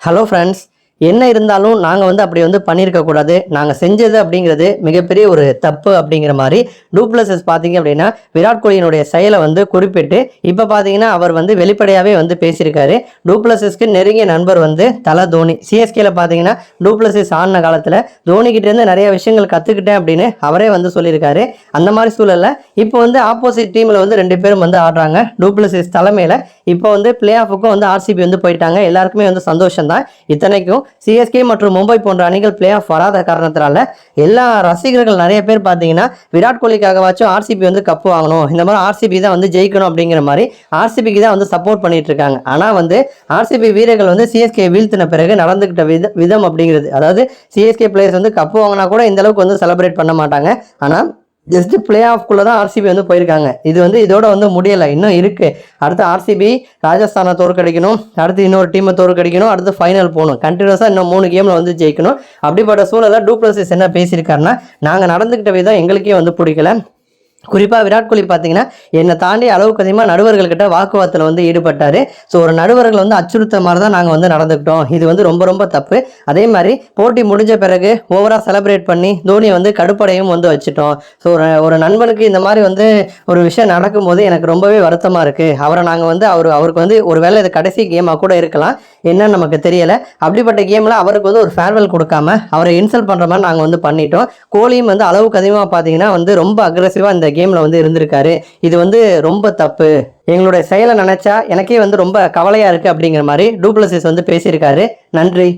Hello friends என்ன இருந்தாலும் நாங்கள் வந்து அப்படி வந்து பண்ணியிருக்கக்கூடாது நாங்கள் செஞ்சது அப்படிங்கிறது மிகப்பெரிய ஒரு தப்பு அப்படிங்கிற மாதிரி டூப்ளசஸ் பார்த்தீங்க அப்படின்னா விராட் கோலியினுடைய செயலை வந்து குறிப்பிட்டு இப்போ பார்த்தீங்கன்னா அவர் வந்து வெளிப்படையாகவே வந்து பேசியிருக்காரு. டூப்ளசஸ்க்கு நெருங்கிய நண்பர் வந்து தல தோனி. சிஎஸ்கேல பார்த்தீங்கன்னா டூப்ளசஸ் ஆடின காலத்தில் தோனிக்கிட்டேருந்து நிறைய விஷயங்கள் கற்றுக்கிட்டேன் அப்படின்னு அவரே வந்து சொல்லியிருக்காரு. அந்த மாதிரி சூழலில் இப்போ வந்து ஆப்போசிட் டீமில் வந்து ரெண்டு பேரும் வந்து ஆடுறாங்க. டூப்ளசிஸ் தலைமையில் இப்போ வந்து பிளே ஆஃபுக்கும் வந்து ஆர்சிபி வந்து போயிட்டாங்க. எல்லாருக்குமே வந்து சந்தோஷம் தான் இத்தனைக்கும் சிஎஸ்கே மற்றும் மும்பை போன்ற அணிகள் பிளே ஆஃப் வராத காரணத்தினால எல்லா ரசிகர்கள் நிறைய பேர் பார்த்தீங்கன்னா விராட் கோலிக்காகவாச்சும் ஆர்சிபி வந்து கப்பு வாங்கணும். இந்த மாதிரி ஆர்சிபி தான் வந்து ஜெயிக்கணும் அப்படிங்கிற மாதிரி ஆர்சிபிக்கு தான் வந்து சப்போர்ட் பண்ணிட்டு இருக்காங்க. ஆனால் வந்து ஆர்சிபி வீரர்கள் வந்து சிஎஸ்கே வீழ்த்தின பிறகு நடந்துக்கிட்ட வித விதம் அப்படிங்கிறது. அதாவது சிஎஸ்கே பிளேயர்ஸ் வந்து கப்பு வாங்கினா கூட இந்த அளவுக்கு வந்து செலிப்ரேட் பண்ண மாட்டாங்க. ஆனால் ஜஸ்ட் பிளே ஆஃப்குள்ளே தான் ஆர்சிபி வந்து போயிருக்காங்க. இது வந்து இதோட வந்து முடியலை. இன்னும் இருக்குது அடுத்து ஆர்சிபி ராஜஸ்தானை தோற்கடிக்கணும். அடுத்து இன்னொரு டீமை தோற்கடிக்கணும். அடுத்து ஃபைனல் போகணும். கண்டினியூஸாக இன்னும் மூணு கேமில் வந்து ஜெயிக்கணும். அப்படிப்பட்ட சூழலில் டூப்ளசிஸ் என்ன பேசியிருக்காருன்னா நாங்கள் நடந்துக்கிட்ட விதம் எங்களுக்கே வந்து பிடிக்கல. குறிப்பாக விராட் கோலி பார்த்தீங்கன்னா என்னை தாண்டி அளவுக்கு அதிகமாக நடுவர்கள்கிட்ட வாக்குவாதத்தில் வந்து ஈடுபட்டார். ஸோ ஒரு நடுவர்கள் வந்து அச்சுறுத்த மாதிரி தான் நாங்கள் வந்து நடந்துக்கிட்டோம். இது வந்து ரொம்ப ரொம்ப தப்பு. அதே மாதிரி போட்டி முடிஞ்ச பிறகு ஓவராக செலிப்ரேட் பண்ணி தோனியை வந்து கடுப்படையும் வந்து வச்சுட்டோம். ஸோ ஒரு ஒரு நண்பனுக்கு இந்த மாதிரி வந்து ஒரு விஷயம் நடக்கும்போது எனக்கு ரொம்பவே வருத்தமாக இருக்குது அவரை நாங்கள் வந்து அவர் அவருக்கு வந்து ஒரு வேளை இது கடைசி கேமாக கூட இருக்கலாம். என்னன்னு நமக்கு தெரியலை. அப்படிப்பட்ட கேமில் அவருக்கு வந்து ஒரு ஃபேர்வெல் கொடுக்காம அவரை இன்சல்ட் பண்ணுற மாதிரி நாங்கள் வந்து பண்ணிட்டோம். கோலியும் வந்து அளவுக்கு அதிகமாக பார்த்தீங்கன்னா வந்து ரொம்ப அக்ரெசிவாக இந்த கேமில் வந்து இருந்திருக்காரு. இது வந்து ரொம்ப தப்பு. எங்களுடைய செயலை நினச்சா எனக்கே வந்து ரொம்ப கவலையாக இருக்குது அப்படிங்கிற மாதிரி டூப்ளசிஸ் வந்து பேசியிருக்காரு. நன்றி.